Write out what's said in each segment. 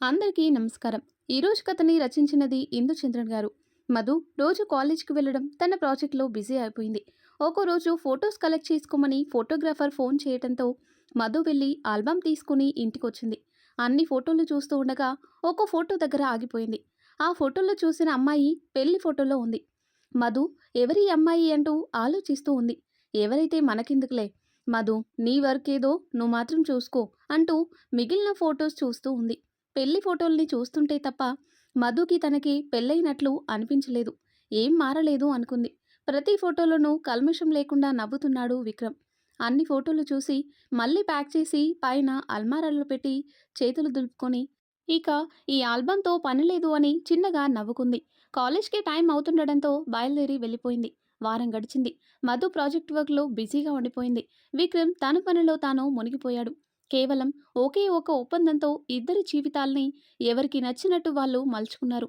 అందరికీ నమస్కారం. ఈరోజు కథని రచించినది ఇందుచంద్రన్ గారు. మధు రోజు కాలేజ్కి వెళ్ళడం తన ప్రాజెక్ట్లో బిజీ అయిపోయింది. ఒక్కో రోజు ఫొటోస్ కలెక్ట్ చేసుకోమని ఫోటోగ్రాఫర్ ఫోన్ చేయడంతో మధు వెళ్ళి ఆల్బమ్ తీసుకుని ఇంటికొచ్చింది. అన్ని ఫోటోలు చూస్తూ ఉండగా ఒక్కో ఫోటో దగ్గర ఆగిపోయింది. ఆ ఫోటోలో చూసిన అమ్మాయి పెళ్ళి ఫోటోలో ఉంది. మధు ఎవరి అమ్మాయి? అంటూ ఆలోచిస్తూ ఉంది. ఎవరైతే మనకెందుకులే? మధు నీ వర్క్ ఏదో నువ్వు మాత్రం చూసుకో అంటూ మిగిలిన ఫొటోస్ చూస్తూ ఉంది. పెళ్ళి ఫోటోల్ని చూస్తుంటే తప్ప మధుకి తనకి పెళ్ళైనట్లు అనిపించలేదు. ఏం మారలేదు అనుకుంది. ప్రతి ఫోటోలోనూ కల్మషం లేకుండా నవ్వుతున్నాడు విక్రమ్. అన్ని ఫోటోలు చూసి మళ్ళీ ప్యాక్ చేసి పైన అల్మారాలు పెట్టి చేతులు దులుపుకొని ఇక ఈ ఆల్బంతో పని లేదు అని చిన్నగా నవ్వుకుంది. కాలేజ్కి టైం అవుతుండడంతో బయలుదేరి వెళ్ళిపోయింది. వారం గడిచింది. మధు ప్రాజెక్ట్ వర్క్లో బిజీగా ఉండిపోయింది. విక్రమ్ తన పనిలో తాను మునిగిపోయాడు. కేవలం ఒకే ఒక ఒప్పందంతో ఇద్దరి జీవితాల్ని ఎవరికి నచ్చినట్టు వాళ్ళు మలుచుకున్నారు.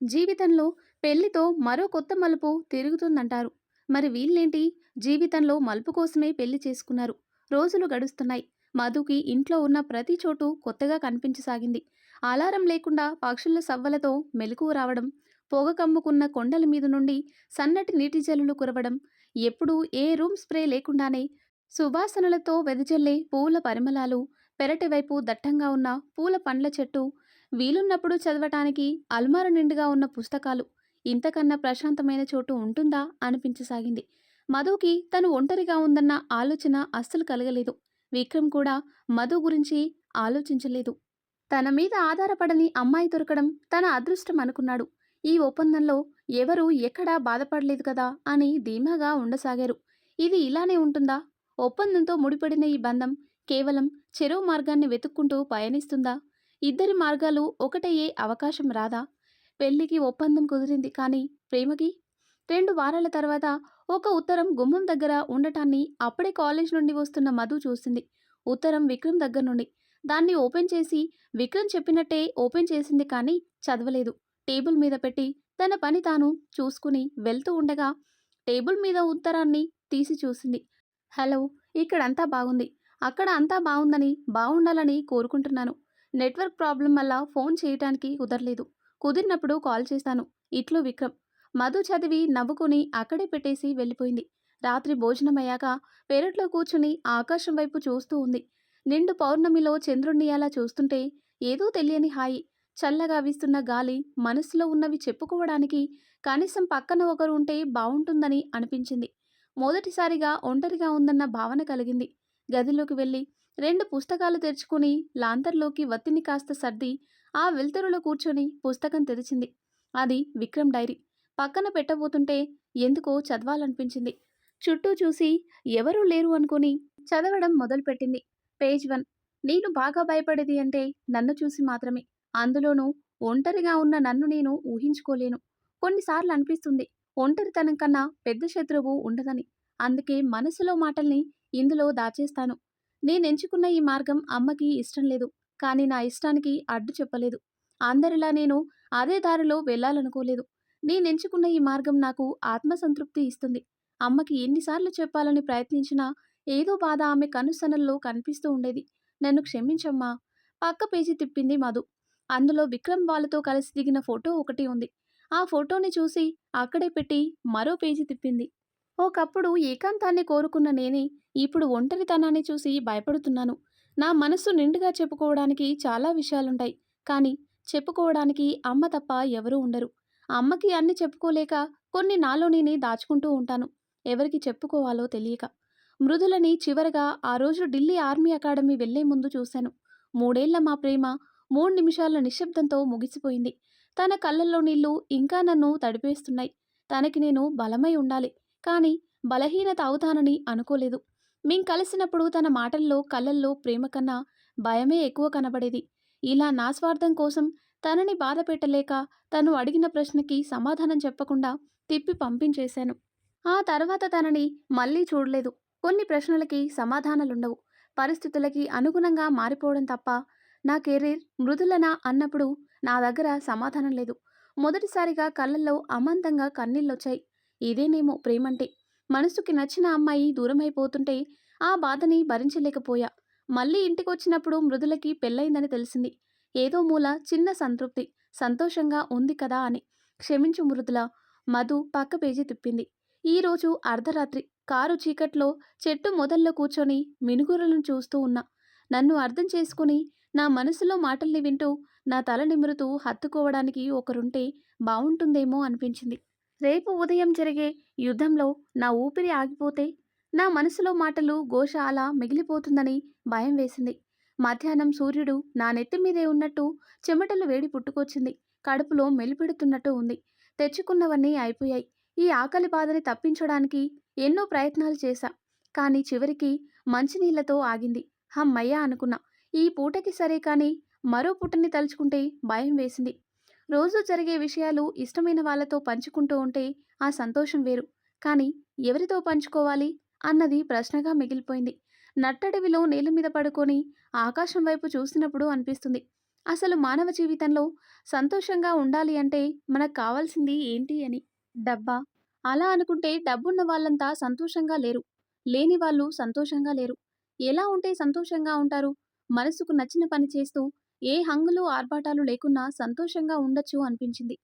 జీవితంలో పెళ్ళితో మరో కొత్త మలుపు తిరుగుతుందంటారు. మరి వీళ్ళేంటి? జీవితంలో మలుపు కోసమే పెళ్ళి చేసుకున్నారు. రోజులు గడుస్తున్నాయి. మధుకి ఇంట్లో ఉన్న ప్రతి చోటు కొత్తగా కనిపించసాగింది. అలారం లేకుండా పక్షుల సవ్వలతో మెలకువ రావడం పొగ కమ్ముకున్న కొండల మీద నుండి సన్నటి నీటి జల్లులు కురవడం ఎప్పుడూ ఏ రూమ్ స్ప్రే లేకుండానే సువాసనలతో వెదజల్లే పూల పరిమళాలు పెరటివైపు దట్టంగా ఉన్న పూల పండ్ల చెట్టు వీలున్నప్పుడు చదవటానికి అల్మార నిండుగా ఉన్న పుస్తకాలు ఇంతకన్నా ప్రశాంతమైన చోటు ఉంటుందా అనిపించసాగింది. మధుకి తను ఒంటరిగా ఉందన్న ఆలోచన అస్సలు కలగలేదు. విక్రమ్ కూడా మధు గురించి ఆలోచించలేదు. తన మీద ఆధారపడని అమ్మాయి దొరకడం తన అదృష్టం అనుకున్నాడు. ఈ ఒప్పందంలో ఎవరూ ఎక్కడా బాధపడలేదు కదా అని ధీమాగా ఉండసాగారు. ఇది ఇలానే ఉంటుందా? ఒప్పందంతో ముడిపడిన ఈ బంధం కేవలం చెరువు మార్గాన్ని వెతుక్కుంటూ పయనిస్తుందా? ఇద్దరి మార్గాలు ఒకటయ్యే అవకాశం రాదా? పెళ్ళికి ఒప్పందం కుదిరింది కానీ ప్రేమకి? రెండు వారాల తర్వాత ఒక ఉత్తరం గుమ్మం దగ్గర ఉండటాన్ని అప్పుడే కాలేజ్ నుండి వస్తున్న మధు చూసింది. ఉత్తరం విక్రమ్ దగ్గర నుండి. దాన్ని ఓపెన్ చేసి విక్రమ్ చెప్పినట్టే ఓపెన్ చేసింది కానీ చదవలేదు. టేబుల్ మీద పెట్టి తన పని తాను చూసుకుని వెళ్తూ ఉండగా టేబుల్ మీద ఉత్తరాన్ని తీసి చూసింది. హలో ఇక్కడ అంతా బాగుంది. అక్కడ అంతా బాగుందని బాగుండాలని కోరుకుంటున్నాను. నెట్వర్క్ ప్రాబ్లం వల్ల ఫోన్ చేయటానికి కుదరలేదు. కుదిరినప్పుడు కాల్ చేశాను ఇట్లు విక్రమ్. మధు చదివి నవ్వుకుని అక్కడే పెట్టేసి వెళ్ళిపోయింది. రాత్రి భోజనమయ్యాక పెరట్లో కూర్చుని ఆకాశం వైపు చూస్తూ ఉంది. నిండు పౌర్ణమిలో చంద్రుణ్ణి అలా చూస్తుంటే ఏదో తెలియని హాయి. చల్లగా వీస్తున్న గాలి మనసులో ఉన్నవి చెప్పుకోవడానికి కనీసం పక్కన ఒకరు ఉంటే బాగుంటుందని అనిపించింది. మొదటిసారిగా ఒంటరిగా ఉందన్న భావన కలిగింది. గదిలోకి వెళ్ళి రెండు పుస్తకాలు తెరుచుకుని లాంతర్లోకి వత్తిని కాస్త సర్ది ఆ వెలుతురులో కూర్చొని పుస్తకం తెరిచింది. అది విక్రమ్ డైరీ. పక్కన పెట్టబోతుంటే ఎందుకో చదవాలనిపించింది. చుట్టూ చూసి ఎవరూ లేరు అనుకుని చదవడం మొదలుపెట్టింది. Page one. నేను బాగా భయపడేది అంటే నన్ను చూసి మాత్రమే. అందులోనూ ఒంటరిగా ఉన్న నన్ను నేను ఊహించుకోలేను. కొన్నిసార్లు అనిపిస్తుంది ఒంటరితనం కన్నా పెద్ద శత్రువు ఉండదని. అందుకే మనసులో మాటల్ని ఇందులో దాచేస్తాను. నేనెంచుకున్న ఈ మార్గం అమ్మకి ఇష్టం లేదు. కానీ నా ఇష్టానికి అడ్డు చెప్పలేదు. అందరిలా నేను అదే దారిలో వెళ్ళాలనుకోలేదు. నేనెంచుకున్న ఈ మార్గం నాకు ఆత్మసంతృప్తి ఇస్తుంది. అమ్మకి ఎన్నిసార్లు చెప్పాలని ప్రయత్నించినా ఏదో బాధ ఆమె కనుసనల్లో కనిపిస్తూ ఉండేది. నన్ను క్షమించమ్మా. పక్క పేజీ తిప్పింది మధు. అందులో విక్రమ్ వాళ్ళతో కలిసి దిగిన ఫోటో ఒకటి ఉంది. ఆ ఫోటోని చూసి అక్కడే పెట్టి మరో పేజీ తిప్పింది. ఒకప్పుడు ఏకాంతాన్ని కోరుకున్న నేనే ఇప్పుడు ఒంటరితనాన్ని చూసి భయపడుతున్నాను. నా మనస్సు నిండుగా చెప్పుకోవడానికి చాలా విషయాలుంటాయి కానీ చెప్పుకోవడానికి అమ్మ తప్ప ఎవరూ ఉండరు. అమ్మకి అన్ని చెప్పుకోలేక కొన్ని నాలో నేనే దాచుకుంటూ ఉంటాను ఎవరికి చెప్పుకోవాలో తెలియక. మృదులని చివరగా ఆ రోజు ఢిల్లీ ఆర్మీ అకాడమీ వెళ్ళే ముందు చూశాను. మూడేళ్ళ మా ప్రేమ మూడు నిమిషాల నిశ్శబ్దంతో ముగిసిపోయింది. తన కళ్ళల్లో నీళ్ళు ఇంకా నన్ను తడిపేస్తున్నాయి. తనకి నేను బలమై ఉండాలి. కానీ బలహీనత అవుతానని అనుకోలేదు. మేం కలిసినప్పుడు తన మాటల్లో కళ్ళల్లో ప్రేమ కన్నా భయమే ఎక్కువ కనబడేది. ఇలా నా స్వార్థం కోసం తనని బాధ పెట్టలేక తను అడిగిన ప్రశ్నకి సమాధానం చెప్పకుండా తిప్పి పంపించేశాను. ఆ తర్వాత తనని మళ్ళీ చూడలేదు. కొన్ని ప్రశ్నలకి సమాధానాలుండవు. పరిస్థితులకి అనుగుణంగా మారిపోవడం తప్ప నా కెరీర్ మృదులనా అన్నప్పుడు నా దగ్గర సమాధానం లేదు. మొదటిసారిగా కళ్ళల్లో అమాంతంగా కన్నీళ్ళొచ్చాయి. ఇదేనేమో ప్రేమంటే. మనసుకి నచ్చిన అమ్మాయి దూరమైపోతుంటే ఆ బాధని భరించలేకపోయా. మళ్ళీ ఇంటికొచ్చినప్పుడు మృదులకి పెళ్ళైందని తెలిసింది. ఏదో మూల చిన్న సంతృప్తి సంతోషంగా ఉంది కదా అని క్షమించు మృదుల. మధు పక్క పేజీ తిప్పింది. ఈరోజు అర్ధరాత్రి. కారు చీకట్లో చెట్టు మొదల్లో కూర్చొని మినుగురులను చూస్తూ ఉన్నా. నన్ను అర్థం చేసుకుని నా మనసులో మాటల్ని వింటూ నా తల నిమురుతూ హత్తుకోవడానికి ఒకరుంటే బావుంటుందేమో అనిపించింది. రేపు ఉదయం జరిగే యుద్ధంలో నా ఊపిరి ఆగిపోతే నా మనసులో మాటలు ఘోష అలా మిగిలిపోతుందని భయం వేసింది. మధ్యాహ్నం సూర్యుడు నా నెత్తి మీదే ఉన్నట్టు చెమటలు వేడి పుట్టుకొచ్చింది. కడుపులో మెలిపెడుతున్నట్టు ఉంది. తెచ్చుకున్నవన్నీ అయిపోయాయి. ఈ ఆకలి బాధని తప్పించడానికి ఎన్నో ప్రయత్నాలు చేశా. కానీ చివరికి మంచినీళ్ళతో ఆగింది. హమ్మయ్య అనుకున్నా. ఈ పూటకి సరే కానీ మరో పుట్టని తలుచుకుంటే భయం వేసింది. రోజు జరిగే విషయాలు ఇష్టమైన వాళ్ళతో పంచుకుంటూ ఉంటే ఆ సంతోషం వేరు. కానీ ఎవరితో పంచుకోవాలి అన్నది ప్రశ్నగా మిగిలిపోయింది. నట్టడవిలో నేల మీద పడుకొని ఆకాశం వైపు చూసినప్పుడు అనిపిస్తుంది. అసలు మానవ జీవితంలో సంతోషంగా ఉండాలి అంటే మనకు కావాల్సింది ఏంటి అని. డబ్బా? అలా అనుకుంటే డబ్బున్న వాళ్ళంతా సంతోషంగా లేరు. లేని వాళ్ళు సంతోషంగా లేరు. ఎలా ఉంటే సంతోషంగా ఉంటారు? మనసుకు నచ్చిన పని చేస్తూ ఏ హంగులు ఆర్భాటాలు లేకున్నా సంతోషంగా ఉండొచ్చు అనిపించింది.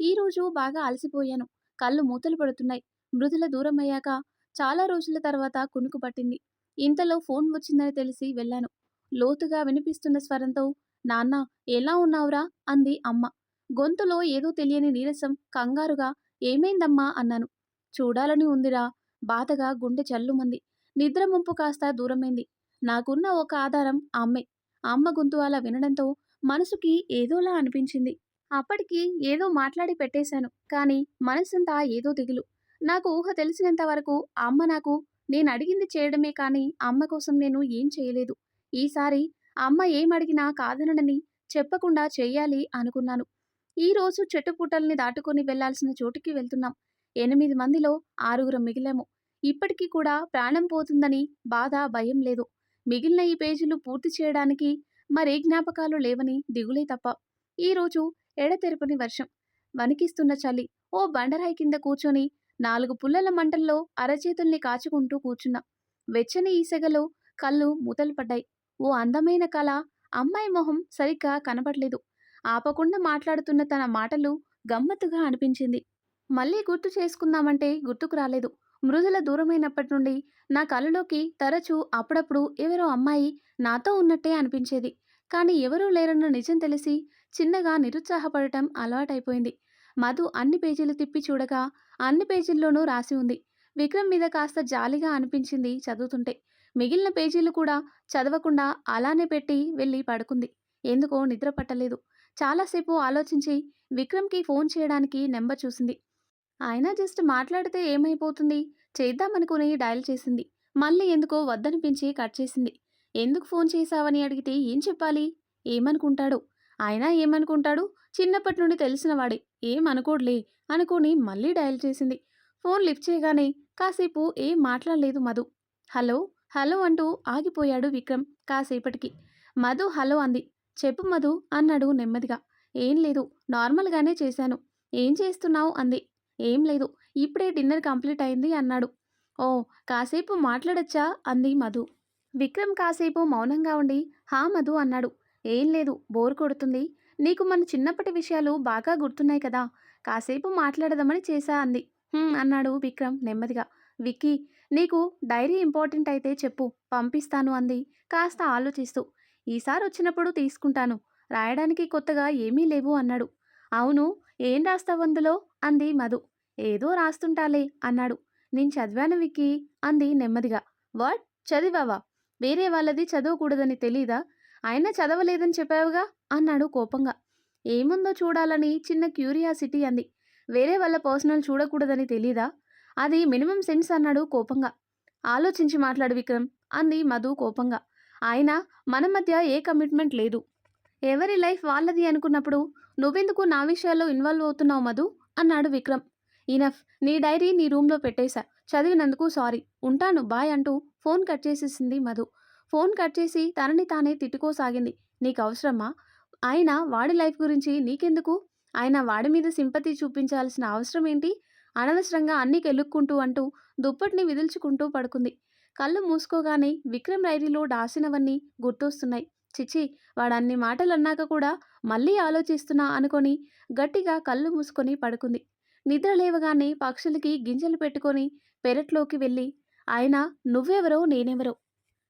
ఈరోజు బాగా అలసిపోయాను. కళ్ళు మూతలు పడుతున్నాయి. మృదుల దూరం అయ్యాక చాలా రోజుల తర్వాత కునుకు పట్టింది. ఇంతలో ఫోన్ వచ్చిందని తెలిసి వెళ్ళాను. లోతుగా వినిపిస్తున్న స్వరంతో నాన్న ఎలా ఉన్నావురా? అంది అమ్మ. గొంతులో ఏదో తెలియని నీరసం కంగారుగా ఏమైందమ్మా? అన్నాను. చూడాలని ఉందిరా. బాధగా గుండె చల్లుమంది. నిద్ర ముంపు కాస్త దూరమైంది. నాకున్న ఒక ఆధారం అమ్మే. అమ్మ గొంతు అలా వినడంతో మనసుకి ఏదోలా అనిపించింది. అప్పటికి ఏదో మాట్లాడి పెట్టేశాను కానీ మనసంతా ఏదో దిగులు. నాకు ఊహ తెలిసినంత వరకు అమ్మ నాకు నేను అడిగింది చేయడమే కానీ అమ్మ కోసం నేను ఏం చేయలేదు. ఈసారి అమ్మ ఏమడిగినా కాదనడని కాదనని చెప్పకుండా చెయ్యాలి అనుకున్నాను. ఈరోజు చెట్టుపూటల్ని దాటుకొని వెళ్ళాల్సిన చోటుకి వెళ్తున్నాం. ఎనిమిది మందిలో ఆరుగురం మిగిలాము. ఇప్పటికీ కూడా ప్రాణం పోతుందని బాధ భయం లేదు. మిగిలిన ఈ పేజీలు పూర్తి చేయడానికి మరే జ్ఞాపకాలు లేవని దిగులే తప్ప. ఈరోజు ఎడతెరపని వర్షం. వణికిస్తున్న చలి. ఓ బండరాయి కింద కూర్చొని నాలుగు పుల్లల మంటల్లో అరచేతుల్ని కాచుకుంటూ కూర్చున్నా. వెచ్చని ఈసెగలో కళ్ళు మూతలు పడ్డాయి ఓ అందమైన కళ అమ్మాయి మొహం సరిగ్గా కనబడలేదు ఆపకుండా మాట్లాడుతున్న తన మాటలు గమ్మత్తుగా అనిపించింది. మళ్ళీ గుర్తు చేసుకుందామంటే గుర్తుకు రాలేదు. మృదుల దూరమైనప్పటి నుండి నా కళ్ళలోకి తరచూ అప్పుడప్పుడు ఎవరో అమ్మాయి నాతో ఉన్నట్టే అనిపించేది. కానీ ఎవరూ లేరన్న నిజం తెలిసి చిన్నగా నిరుత్సాహపడటం అలవాటైపోయింది. మధు అన్ని పేజీలు తిప్పి చూడగా అన్ని పేజీల్లోనూ రాసి ఉంది. విక్రమ్ మీద కాస్త జాలిగా అనిపించింది చదువుతుంటే. మిగిలిన పేజీలు కూడా చదవకుండా అలానే పెట్టి వెళ్ళి పడుకుంది. ఎందుకో నిద్ర పట్టలేదు. చాలాసేపు ఆలోచించి విక్రమ్కి ఫోన్ చేయడానికి నెంబర్ చూసింది. ఆయన జస్ట్ మాట్లాడితే ఏమైపోతుంది? చేద్దామనుకుని డయల్ చేసింది. మళ్ళీ ఎందుకో వద్దనిపించి కట్ చేసింది. ఎందుకు ఫోన్ చేశావని అడిగితే ఏం చెప్పాలి? ఏమనుకుంటాడు? అయినా ఏమనుకుంటాడు? చిన్నప్పటి నుండి తెలిసినవాడే ఏమనుకోడులే అనుకుని మళ్ళీ డయల్ చేసింది. ఫోన్ లిఫ్ట్ చేయగానే కాసేపు ఏం మాట్లాడలేదు మధు. హలో? హలో అంటూ ఆగిపోయాడు విక్రమ్ కాసేపటికి. మధు హలో అంది. చెప్పు మధు అన్నాడు నెమ్మదిగా. ఏం లేదు. నార్మల్గానే చేశాను. ఏం చేస్తున్నావు? అంది. ఏం లేదు. ఇప్పుడే డిన్నర్ కంప్లీట్ అయింది అన్నాడు. ఓ కాసేపు మాట్లాడొచ్చా? అంది మధు. విక్రమ్ కాసేపు మౌనంగా ఉండి హా మధు అన్నాడు. ఏం లేదు బోర్ కొడుతుంది. నీకు మన చిన్నప్పటి విషయాలు బాగా గుర్తున్నాయి కదా. కాసేపు మాట్లాడదామని చేశా అంది. అన్నాడు విక్రమ్ నెమ్మదిగా. విక్కీ నీకు డైరీ ఇంపార్టెంట్ అయితే చెప్పు పంపిస్తాను అంది. కాస్త ఆలోచిస్తూ. ఈసారి వచ్చినప్పుడు తీసుకుంటాను. రాయడానికి కొత్తగా ఏమీ లేవు అన్నాడు. అవును ఏం రాస్తావు అందులో? అంది మధు. ఏదో రాస్తుంటాలే అన్నాడు. నేను చదివాను విక్కి అంది నెమ్మదిగా. వాట్? చదివావా? వేరే వాళ్ళది చదవకూడదని తెలీదా? అయినా చదవలేదని చెప్పావుగా? అన్నాడు కోపంగా. ఏముందో చూడాలని చిన్న క్యూరియాసిటీ అంది. వేరే వాళ్ళ పర్సనల్ చూడకూడదని తెలీదా? అది మినిమం సెన్స్ అన్నాడు కోపంగా. ఆలోచించి మాట్లాడు విక్రమ్ అంది మధు కోపంగా. ఆయన మన మధ్య ఏ కమిట్మెంట్ లేదు. ఎవరి లైఫ్ వాళ్ళది అనుకున్నప్పుడు నువ్వెందుకు నా విషయాల్లో ఇన్వాల్వ్ అవుతున్నావు మధు? అన్నాడు విక్రమ్. ఇనఫ్ నీ డైరీ నీ రూమ్లో పెట్టేశా. చదివినందుకు సారీ. ఉంటాను బాయ్ అంటూ ఫోన్ కట్ చేసేసింది మధు. ఫోన్ కట్ చేసి తనని తానే తిట్టుకోసాగింది. నీకు అవసరమా? ఆయన వాడి లైఫ్ గురించి నీకెందుకు? ఆయన వాడి మీద సింపతి చూపించాల్సిన అవసరం ఏంటి అనవసరంగా అన్నీ కెలుక్కుంటూ అంటూ దుప్పటిని విదిల్చుకుంటూ పడుకుంది. కళ్ళు మూసుకోగానే విక్రమ్ డైరీలో దాసినవన్నీ గుర్తొస్తున్నాయి. చిచి వాడన్ని మాటలు అన్నాక కూడా మళ్ళీ ఆలోచిస్తున్నా అనుకొని గట్టిగా కళ్ళు మూసుకొని పడుకుంది. నిద్ర లేవగానే పక్షులకి గింజలు పెట్టుకొని పెరట్లోకి వెళ్ళి ఆయన నువ్వెవరో నేనెవరో?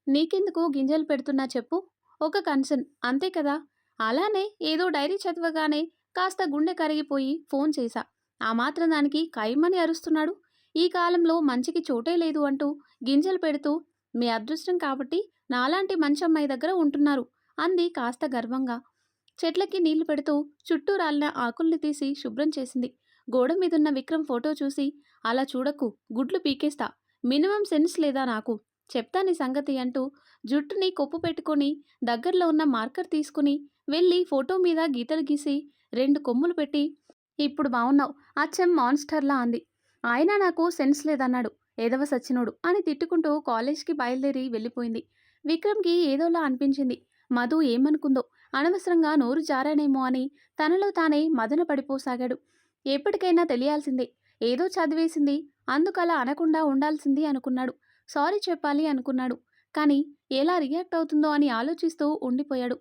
నీకెందుకు గింజలు పెడుతున్నా చెప్పు. ఒక కన్సర్న్ అంతే కదా అలానే ఏదో డైరీ చదవగానే కాస్త గుండె కరిగిపోయి ఫోన్ చేశా. ఆ మాత్రం దానికి ఖైమని అరుస్తున్నాడు. ఈ కాలంలో మంచికి చోటే లేదు అంటూ గింజలు పెడుతూ మీ అదృష్టం కాబట్టి నాలాంటి మంచి అమ్మాయి దగ్గర ఉంటున్నారు అంది కాస్త గర్వంగా. చెట్లకి నీళ్ళు పెడుతూ చుట్టూ రాలిన ఆకుల్ని తీసి శుభ్రం చేసింది. గోడ మీదున్న విక్రమ్ ఫోటో చూసి అలా చూడకు గుడ్లు పీకేస్తా మినిమం సెన్స్ లేదా నాకు చెప్తా నీ సంగతి అంటూ జుట్టుని కొప్పు పెట్టుకొని దగ్గరలో ఉన్న మార్కర్ తీసుకుని వెళ్ళి ఫోటో మీద గీతలు గీసి రెండు కొమ్ములు పెట్టి ఇప్పుడు బాగున్నావు అచ్చం మాన్స్టర్లా అంది. ఆయన నాకు సెన్స్ లేదన్నాడు ఏదవ సచ్చినోడు అని తిట్టుకుంటూ కాలేజ్కి బయలుదేరి వెళ్ళిపోయింది. విక్రమ్కి ఏదోలా అనిపించింది. మధు ఏమనుకుందో? అనవసరంగా నోరు జారానేమో అని తనలో తానే మదన పడిపోసాగాడు. ఎప్పటికైనా తెలియాల్సిందే. ఏదో చదివేసింది. అందుకలా అనకుండా ఉండాల్సింది అనుకున్నాడు. సారీ చెప్పాలి అనుకున్నాడు. కానీ ఎలా రియాక్ట్ అవుతుందో అని ఆలోచిస్తూ ఉండిపోయాడు.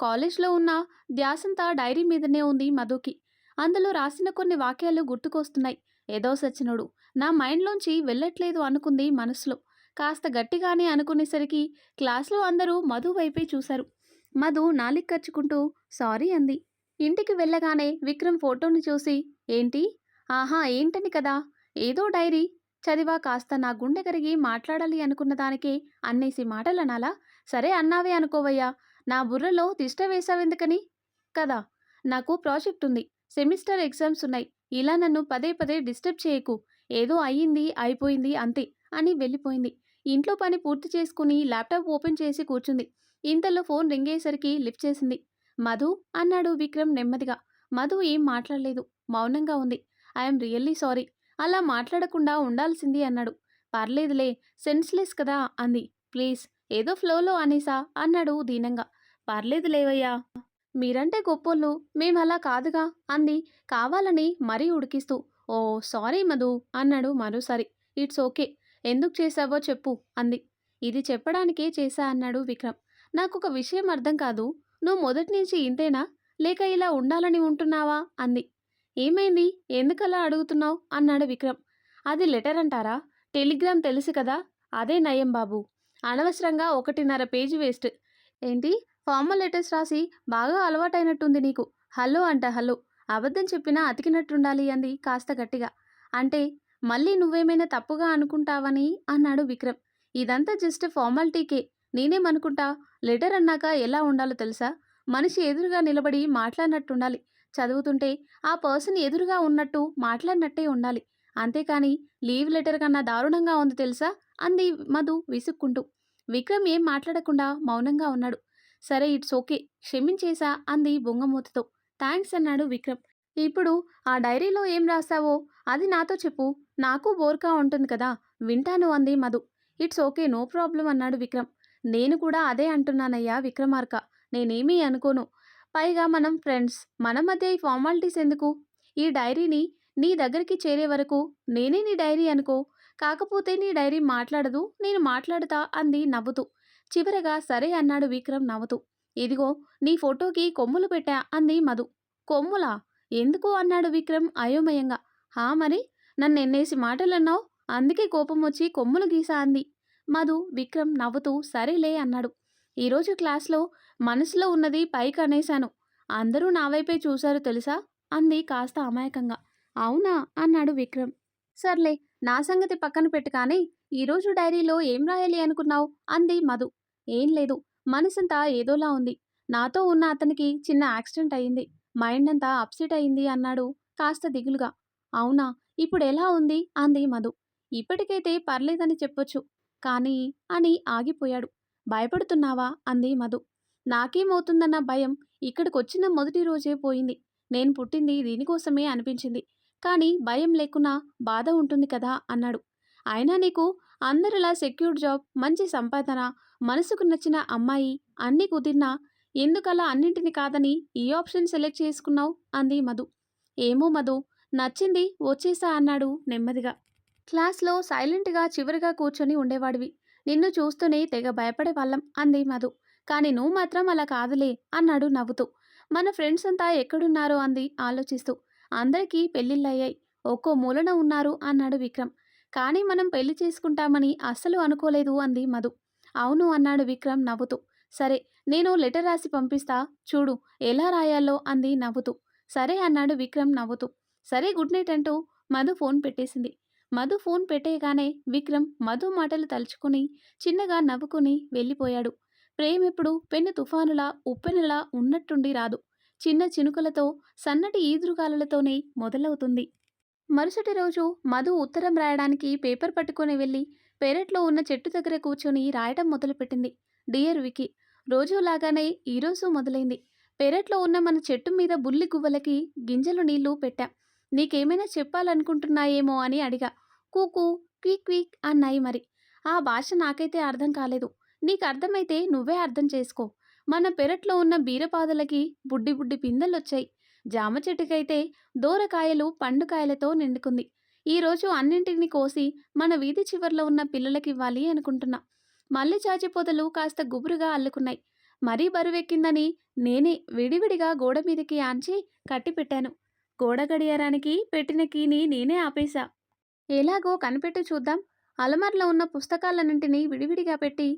కాలేజ్లో ఉన్న ధ్యాసంతా డైరీ మీదనే ఉంది మధుకి. అందులో రాసిన కొన్ని వాక్యాలు గుర్తుకొస్తున్నాయి. ఏదో సచ్చినోడు. నా మైండ్లోంచి వెళ్ళట్లేదు అనుకుంది మనసులో. కాస్త గట్టిగానే అనుకునేసరికి క్లాస్లో అందరూ మధు వైపే చూశారు. మధు నాలిక్ కచ్చుకుంటూ సారీ అంది. ఇంటికి వెళ్ళగానే విక్రమ్ ఫోటోని చూసి ఏంటి? ఆహా ఏంటని కదా? ఏదో డైరీ. చదివా కాస్త నా గుండె కరిగి మాట్లాడాలి అనుకున్న దానికే అన్నేసి మాటలు అనాలా సరే అన్నావే అనుకోవయ్యా. నా బుర్రలో తిష్ట వేసావెందుకని కదా నాకు ప్రాజెక్ట్ ఉంది. సెమిస్టర్ ఎగ్జామ్స్ ఉన్నాయి. ఇలా నన్ను పదే పదే డిస్టర్బ్ చేయకు. ఏదో అయ్యింది అయిపోయింది అంతే అని వెళ్ళిపోయింది. ఇంట్లో పని పూర్తి చేసుకుని ల్యాప్టాప్ ఓపెన్ చేసి కూర్చుంది. ఇంతలో ఫోన్ రింగ్ అయ్యేసరికి లిఫ్ట్ చేసింది. మధు అన్నాడు విక్రమ్ నెమ్మదిగా. మధు ఏం మాట్లాడలేదు. మౌనంగా ఉంది. I'm really sorry. అలా మాట్లాడకుండా ఉండాల్సింది అన్నాడు. పర్లేదులే. సెన్స్లెస్ కదా అంది. ప్లీజ్ ఏదో ఫ్లోలో అనేసా అన్నాడు దీనంగా. పర్లేదు లేవయ్యా మీరంటే గొప్పోళ్ళు. మేము అలా కాదుగా అంది. కావాలని మరీ ఉడికిస్తూ. ఓ సారీ మధు అన్నాడు మరోసారి. It's okay. ఎందుకు చేశావో చెప్పు అంది. ఇది చెప్పడానికే చేశా అన్నాడు విక్రమ్. నాకు ఒక విషయం అర్థం కాదు. నువ్వు మొదటి నుంచి ఇంతేనా? లేక ఇలా ఉండాలని ఉంటున్నావా? అంది. ఏమైంది? ఎందుకలా అడుగుతున్నావు? అన్నాడు విక్రమ్. అది లెటర్ అంటారా? టెలిగ్రామ్ తెలుసు కదా? అదే నయం బాబు. అనవసరంగా ఒకటిన్నర పేజీ వేస్ట్. ఏంటి? ఫార్మల్ లెటర్స్ రాసి బాగా అలవాటైనట్టుంది నీకు. హలో అంట హలో. అబద్ధం చెప్పినా అతికినట్టుండాలి అంది కాస్త గట్టిగా. అంటే మళ్ళీ నువ్వేమైనా తప్పుగా అనుకుంటావని? అన్నాడు విక్రమ్. ఇదంతా జస్ట్ ఫార్మాలిటీకే. నేనేమనుకుంటా? లెటర్ అన్నాక ఎలా ఉండాలో తెలుసా? మనిషి ఎదురుగా నిలబడి మాట్లాడినట్టుండాలి. చదువుతుంటే ఆ పర్సన్ ఎదురుగా ఉన్నట్టు మాట్లాడినట్టే ఉండాలి. అంతేకాని లీవ్ లెటర్ కన్నా దారుణంగా ఉంది తెలుసా? అంది మధు విసుక్కుంటూ. విక్రమ్ ఏం మాట్లాడకుండా మౌనంగా ఉన్నాడు. సరే ఇట్స్ ఓకే. క్షమించేశా అంది బొంగమూతతో. థ్యాంక్స్ అన్నాడు విక్రమ్. ఇప్పుడు ఆ డైరీలో ఏం రాస్తావో అది నాతో చెప్పు. నాకు బోర్కా ఉంటుంది కదా వింటాను అంది Madhu. It's okay no problem అన్నాడు విక్రమ్. నేను కూడా అదే అంటున్నానయ్యా విక్రమార్క నేనేమీ అనుకోను. పైగా మనం ఫ్రెండ్స్ మన మధ్య ఈ ఫార్మాలిటీస్ ఎందుకు? ఈ డైరీని నీ దగ్గరికి చేరే వరకు నేనే నీ డైరీ అనుకో కాకపోతే నీ డైరీ మాట్లాడదు నేను మాట్లాడతా అంది నవ్వుతూ. చివరగా సరే అన్నాడు విక్రమ్ నవ్వుతూ. ఇదిగో నీ ఫోటోకి కొమ్ములు పెట్టా అంది మధు. కొమ్ములా? ఎందుకు? అన్నాడు విక్రమ్ అయోమయంగా. హా మరి? నన్ను ఎన్నేసి మాటలన్నావు? అందుకే కోపం వచ్చి కొమ్ములు గీసా అంది. మధు విక్రమ్ నవ్వుతూ సరేలే అన్నాడు. ఈరోజు క్లాస్లో మనసులో ఉన్నది పైకి అనేశాను. అందరూ నా వైపే చూశారు తెలుసా? అంది కాస్త అమాయకంగా. అవునా? అన్నాడు విక్రమ్. సర్లే నా సంగతి పక్కన పెట్టు కానీ ఈరోజు డైరీలో ఏం రాయాలి అనుకున్నావు? అంది మధు. ఏం లేదు మనసంతా ఏదోలా ఉంది. నాతో ఉన్న అతనికి చిన్న యాక్సిడెంట్ అయింది. మైండ్ అంతా అప్సెట్ అయింది అన్నాడు కాస్త దిగులుగా. అవునా? ఇప్పుడు ఎలా ఉంది? అంది మధు. ఇప్పటికైతే పర్లేదని చెప్పొచ్చు. కానీ అని ఆగిపోయాడు. భయపడుతున్నావా? అంది మధు. నాకేమవుతుందన్న భయం ఇక్కడికొచ్చిన మొదటి రోజే పోయింది. నేను పుట్టింది దీనికోసమే అనిపించింది. కానీ భయం లేకున్నా బాధ ఉంటుంది కదా? అన్నాడు. అయినా నీకు అందరిలా సెక్యూర్ జాబ్ మంచి సంపాదన మనసుకు నచ్చిన అమ్మాయి అన్నీ కుదిరినా ఎందుకలా అన్నింటిని కాదని ఈ ఆప్షన్ సెలెక్ట్ చేసుకున్నావు? అంది మధు. ఏమో మధు. నచ్చింది వచ్చేసా అన్నాడు నెమ్మదిగా. క్లాస్లో సైలెంట్గా చివరిగా కూర్చొని ఉండేవాడివి. నిన్ను చూస్తూనే తెగ భయపడే వాళ్ళం అంది మధు. కానీ నువ్వు మాత్రం అలా కాదులే అన్నాడు నవ్వుతూ. మన ఫ్రెండ్స్ అంతా ఎక్కడున్నారో అంది ఆలోచిస్తూ. అందరికీ పెళ్ళిళ్ళయ్యాయి. ఒక్కో మూలన ఉన్నారు అన్నాడు విక్రమ్. కానీ మనం పెళ్ళి చేసుకుంటామని అస్సలు అనుకోలేదు అంది మధు. అవును అన్నాడు విక్రమ్ నవ్వుతూ. సరే నేను లెటర్ రాసి పంపిస్తా. చూడు ఎలా రాయాలో అంది నవ్వుతూ. సరే అన్నాడు విక్రమ్ నవ్వుతూ. సరే గుడ్ నైట్ అంటూ మధు ఫోన్ పెట్టేసింది. మధు ఫోన్ పెట్టేయగానే విక్రమ్ మధు మాటలు తలుచుకుని చిన్నగా నవ్వుకుని వెళ్ళిపోయాడు. ప్రేమెప్పుడు పెన్ను తుఫానులా ఉప్పెనలా ఉన్నట్టుండి రాదు. చిన్న చినుకులతో సన్నటి ఈదురుగాలులతోనే మొదలవుతుంది. మరుసటి రోజు మధు ఉత్తరం రాయడానికి పేపర్ పట్టుకొని వెళ్ళి పెరట్లో ఉన్న చెట్టు దగ్గర కూర్చొని రాయడం మొదలుపెట్టింది. డియర్ వికి రోజులాగానే ఈరోజు మొదలైంది. పెరట్లో ఉన్న మన చెట్టు మీద బుల్లి గువ్వలకి గింజలు నీళ్ళు పెట్టాం. నీకేమైనా చెప్పాలనుకుంటున్నాయేమో అని అడిగా. కూకు క్విక్ క్విక్ అన్నాయి మరి. ఆ భాష నాకైతే అర్థం కాలేదు. నీకు అర్థమైతే నువ్వే అర్థం చేసుకో. మన పెరట్లో ఉన్న బీరపాదలకి బుడ్డి బుడ్డి పిందెలొచ్చాయి. జామ చెట్టుకైతే దూరకాయలు పండుకాయలతో నిండుకుంది. ఈరోజు అన్నింటిని కోసి మన వీధి చివరిలో ఉన్న పిల్లలకి ఇవ్వాలి అనుకుంటున్నా. మల్లె చాచి పొదలు కాస్త గుబురుగా అల్లుకున్నాయి. మరీ బరువెక్కిందని నేనే విడివిడిగా గోడ మీదకి ఆంచి కట్టి పెట్టాను గోడ గడియారానికి పెట్టిన కీని నేనే ఆపేశా. ఎలాగో కనిపెట్టి చూద్దాం. అలమర్లో ఉన్న పుస్తకాలన్నింటినీ విడివిడిగా పెట్టి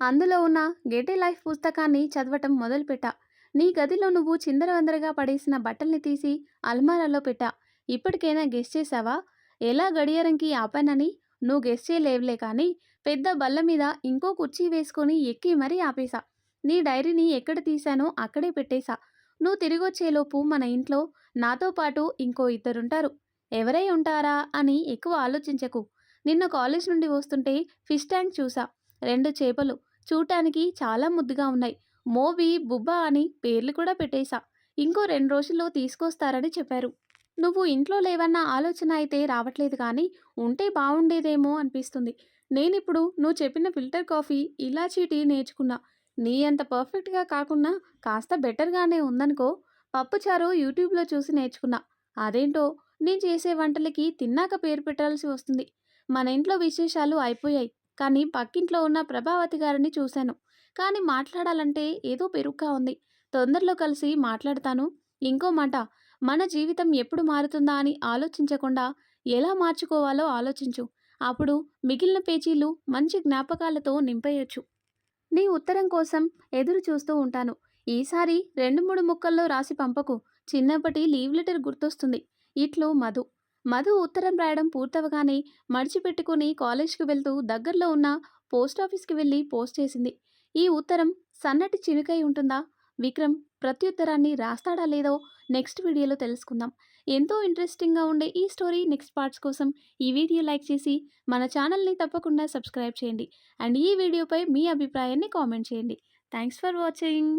అందులో ఉన్న గేటే లైఫ్ పుస్తకాన్ని చదవటం మొదలుపెట్టా. నీ గదిలో నువ్వు చిందరవందరగా పడేసిన బట్టల్ని తీసి అల్మారాలో పెట్టా. ఇప్పటికైనా గెస్ చేసావా ఎలా గడియారంకి ఆపానని? నువ్వు గెస్ చేయలేవులే కానీ పెద్ద బల్ల మీద ఇంకో కుర్చీ వేసుకొని ఎక్కి మరీ ఆపేశా. నీ డైరీని ఎక్కడ తీశానో అక్కడే పెట్టేశా. నువ్వు తిరిగొచ్చేలోపు మన ఇంట్లో నాతో పాటు ఇంకో ఇద్దరుంటారు. ఎవరై ఉంటారా అని ఎక్కువ ఆలోచించకు. నిన్న కాలేజ్ నుండి వస్తుంటే ఫిష్ ట్యాంక్ చూసా. రెండు చేపలు. చూడటానికి చాలా ముద్దుగా ఉన్నాయి. మోబీ బుబ్బా అని పేర్లు కూడా పెట్టేశా. ఇంకో రెండు రోజుల్లో తీసుకొస్తారని చెప్పారు. నువ్వు ఇంట్లో లేవన్న ఆలోచన అయితే రావట్లేదు కానీ ఉంటే బాగుండేదేమో అనిపిస్తుంది. నేనిప్పుడు నువ్వు చెప్పిన ఫిల్టర్ కాఫీ ఇలాచీ టీ నేర్చుకున్నా. నీ అంత పర్ఫెక్ట్గా కాకుండా కాస్త బెటర్గానే ఉందనుకో పప్పుచారు యూట్యూబ్లో చూసి నేర్చుకున్నా. అదేంటో నేను చేసే వంటలకి తిన్నాక పేరు పెట్టాల్సి వస్తుంది. మన ఇంట్లో విశేషాలు అయిపోయాయి కానీ పక్కింట్లో ఉన్న ప్రభావతి గారిని చూశాను. కానీ మాట్లాడాలంటే ఏదో పెరుగ్గా ఉంది. తొందరలో కలిసి మాట్లాడతాను. ఇంకో మాట మన జీవితం ఎప్పుడు మారుతుందా అని ఆలోచించకుండా ఎలా మార్చుకోవాలో ఆలోచించు. అప్పుడు మిగిలిన పేజీలు మంచి జ్ఞాపకాలతో నింపేయొచ్చు. నీ ఉత్తరం కోసం ఎదురు చూస్తూ ఉంటాను. ఈసారి రెండు మూడు ముక్కల్లో రాసి పంపకు. చిన్నప్పటి లీవ్ లెటర్ గుర్తొస్తుంది. ఇట్లు మధు. మధు ఉత్తరం రాయడం పూర్తవగానే మడిచిపెట్టుకుని కాలేజ్కి వెళ్తూ దగ్గరలో ఉన్న పోస్ట్ ఆఫీస్కి వెళ్ళి పోస్ట్ చేసింది. ఈ ఉత్తరం సన్నటి చినుకై ఉంటుందా? విక్రమ్ ప్రత్యుత్తరాన్ని రాస్తాడా లేదో నెక్స్ట్ వీడియోలో తెలుసుకుందాం. ఎంతో ఇంట్రెస్టింగ్గా ఉండే ఈ స్టోరీ నెక్స్ట్ పార్ట్స్ కోసం ఈ వీడియో లైక్ చేసి మన ఛానల్ని తప్పకుండా సబ్స్క్రైబ్ చేయండి. అండ్ ఈ వీడియోపై మీ అభిప్రాయాన్ని కామెంట్ చేయండి. Thanks for watching.